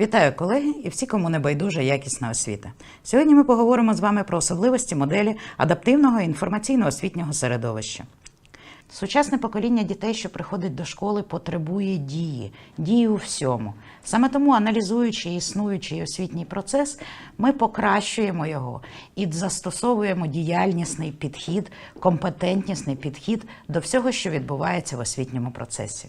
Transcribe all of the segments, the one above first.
Вітаю колеги і всі, кому не байдужа якісна освіта. Сьогодні ми поговоримо з вами про особливості моделі адаптивного інформаційно-освітнього середовища. Сучасне покоління дітей, що приходить до школи, потребує дії, дії у всьому. Саме тому, аналізуючи існуючий освітній процес, ми покращуємо його і застосовуємо діяльнісний підхід, компетентнісний підхід до всього, що відбувається в освітньому процесі.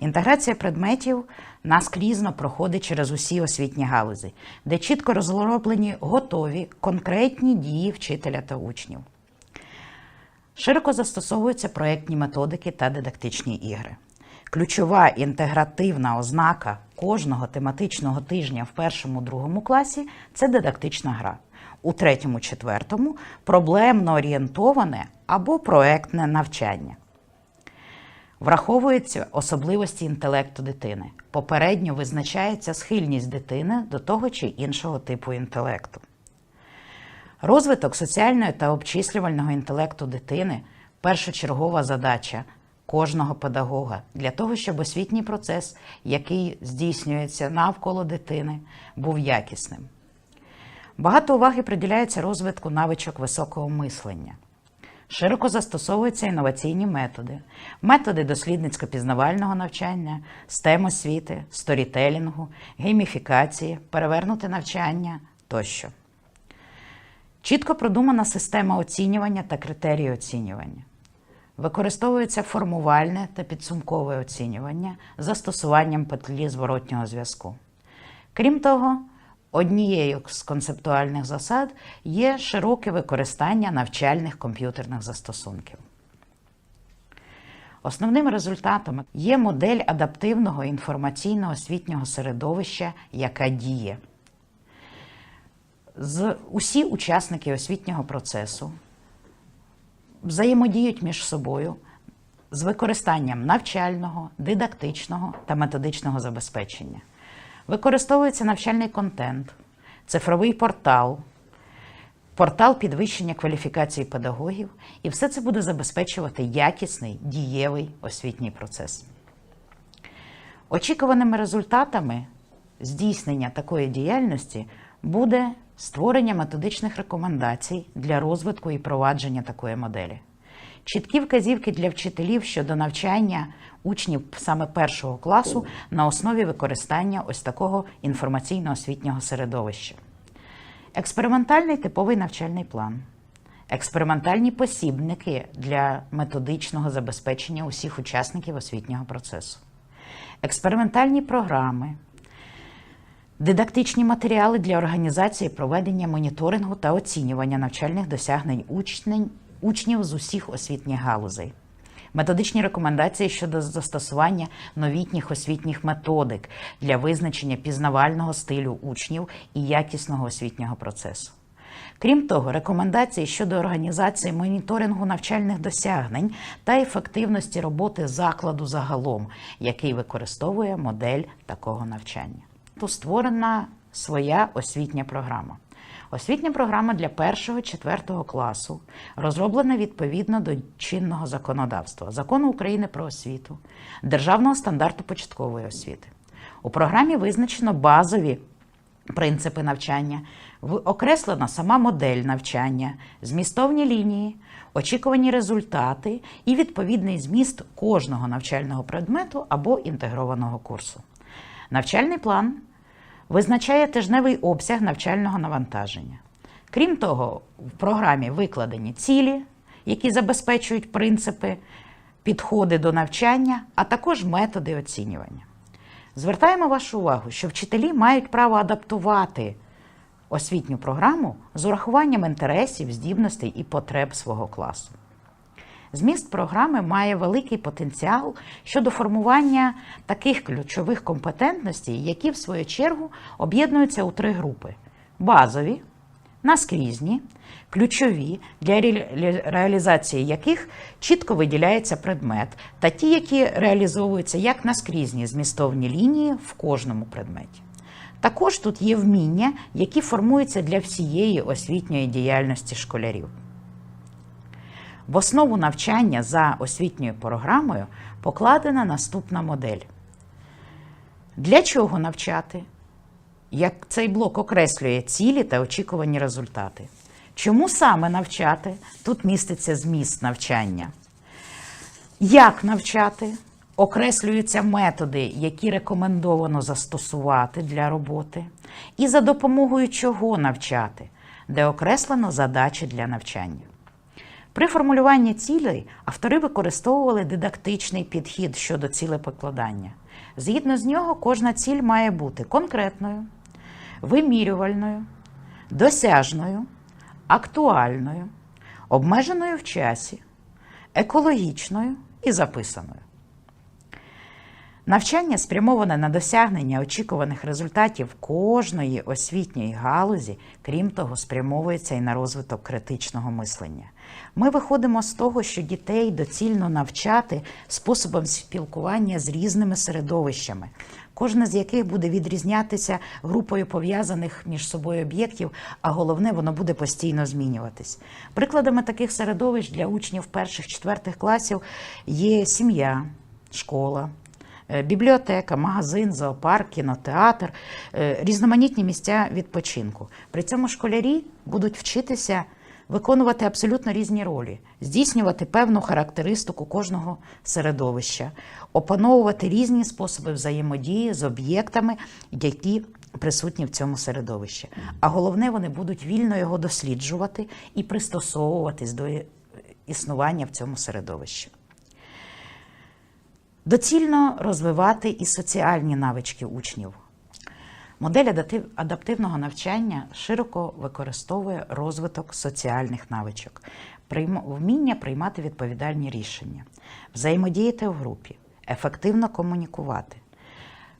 Інтеграція предметів наскрізно проходить через усі освітні галузі, де чітко розроблені готові конкретні дії вчителя та учнів. Широко застосовуються проєктні методики та дидактичні ігри. Ключова інтегративна ознака кожного тематичного тижня в першому другому класі це дидактична гра. У третьому, четвертому проблемно орієнтоване або проектне навчання. Враховуються особливості інтелекту дитини. Попередньо визначається схильність дитини до того чи іншого типу інтелекту. Розвиток соціального та обчислювального інтелекту дитини першочергова задача кожного педагога для того, щоб освітній процес, який здійснюється навколо дитини, був якісним. Багато уваги приділяється розвитку навичок високого мислення. Широко застосовуються інноваційні методи, методи дослідницько-пізнавального навчання, STEM освіти, сторітелінгу, гейміфікації, перевернуте навчання тощо. Чітко продумана система оцінювання та критерії оцінювання. Використовується формувальне та підсумкове оцінювання застосуванням петлі зворотнього зв'язку. Крім того, однією з концептуальних засад є широке використання навчальних комп'ютерних застосунків. Основним результатом є модель адаптивного інформаційно-освітнього середовища, яка діє. З усі учасники освітнього процесу взаємодіють між собою з використанням навчального, дидактичного та методичного забезпечення. Використовується навчальний контент, цифровий портал, портал підвищення кваліфікації педагогів, і все це буде забезпечувати якісний дієвий освітній процес. Очікуваними результатами здійснення такої діяльності буде створення методичних рекомендацій для розвитку і провадження такої моделі. Чіткі вказівки для вчителів щодо навчання учнів саме першого класу на основі використання ось такого інформаційно-освітнього середовища. Експериментальний типовий навчальний план, експериментальні посібники для методичного забезпечення усіх учасників освітнього процесу, експериментальні програми, дидактичні матеріали для організації проведення моніторингу та оцінювання навчальних досягнень учнів з усіх освітніх галузей. Методичні рекомендації щодо застосування новітніх освітніх методик для визначення пізнавального стилю учнів і якісного освітнього процесу. Крім того, рекомендації щодо організації моніторингу навчальних досягнень та ефективності роботи закладу загалом, який використовує модель такого навчання. Тут створена своя освітня програма. Освітня програма для 1-4 класу розроблена відповідно до чинного законодавства, закону України про освіту, державного стандарту початкової освіти. У програмі визначено базові принципи навчання, окреслена сама модель навчання, змістовні лінії, очікувані результати і відповідний зміст кожного навчального предмету або інтегрованого курсу. Навчальний план визначає тижневий обсяг навчального навантаження. Крім того, в програмі викладені цілі, які забезпечують принципи, підходи до навчання, а також методи оцінювання. Звертаємо вашу увагу, що вчителі мають право адаптувати освітню програму з урахуванням інтересів, здібностей і потреб свого класу. Зміст програми має великий потенціал щодо формування таких ключових компетентностей, які, в свою чергу, об'єднуються у три групи: базові, наскрізні, ключові, для реалізації яких чітко виділяється предмет, та ті, які реалізовуються як наскрізні змістовні лінії в кожному предметі. Також тут є вміння, які формуються для всієї освітньої діяльності школярів. В основу навчання за освітньою програмою покладена наступна модель. Для чого навчати? як цей блок окреслює цілі та очікувані результати. Чому саме навчати? Тут міститься зміст навчання. Як навчати? Окреслюються методи, які рекомендовано застосувати для роботи, і за допомогою чого навчати, де окреслено задачі для навчання. При формулюванні цілей автори використовували дидактичний підхід щодо цілепокладання. Згідно з нього, кожна ціль має бути конкретною, вимірювальною, досяжною, актуальною, обмеженою в часі, екологічною і записаною. Навчання спрямоване на досягнення очікуваних результатів кожної освітньої галузі, крім того, спрямовується і на розвиток критичного мислення. Ми виходимо з того, що дітей доцільно навчати способом спілкування з різними середовищами, кожне з яких буде відрізнятися групою пов'язаних між собою об'єктів, а головне, воно буде постійно змінюватись. Прикладами таких середовищ для учнів перших-четвертих класів є сім'я, школа. Е, Бібліотека, магазин, зоопарк, кінотеатр, е, різноманітні місця відпочинку. При цьому школярі будуть вчитися виконувати абсолютно різні ролі, здійснювати певну характеристику кожного середовища, опановувати різні способи взаємодії з об'єктами, які присутні в цьому середовищі. А головне, вони будуть вільно його досліджувати і пристосовуватись до існування в цьому середовищі. Доцільно розвивати і соціальні навички учнів. Модель адаптивного навчання широко використовує розвиток соціальних навичок, вміння приймати відповідальні рішення, взаємодіяти в групі, ефективно комунікувати.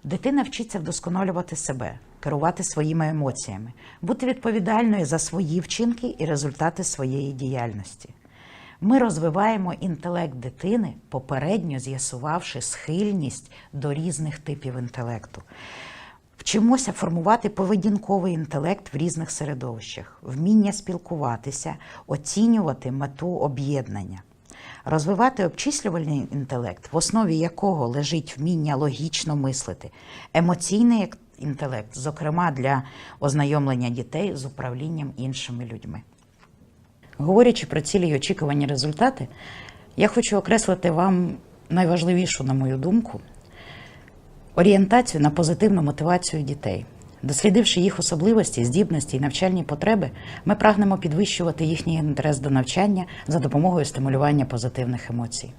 Дитина вчиться вдосконалювати себе, керувати своїми емоціями, бути відповідальною за свої вчинки і результати своєї діяльності. Ми розвиваємо інтелект дитини, попередньо з'ясувавши схильність до різних типів інтелекту. Вчимося формувати поведінковий інтелект в різних середовищах, вміння спілкуватися, оцінювати мету об'єднання, розвивати обчислювальний інтелект, в основі якого лежить вміння логічно мислити, емоційний інтелект, зокрема для ознайомлення дітей з управлінням іншими людьми. Говорячи про цілі й очікувані результати, я хочу окреслити вам найважливішу, на мою думку, орієнтацію на позитивну мотивацію дітей. Дослідивши їх особливості, здібності і навчальні потреби, ми прагнемо підвищувати їхній інтерес до навчання за допомогою стимулювання позитивних емоцій.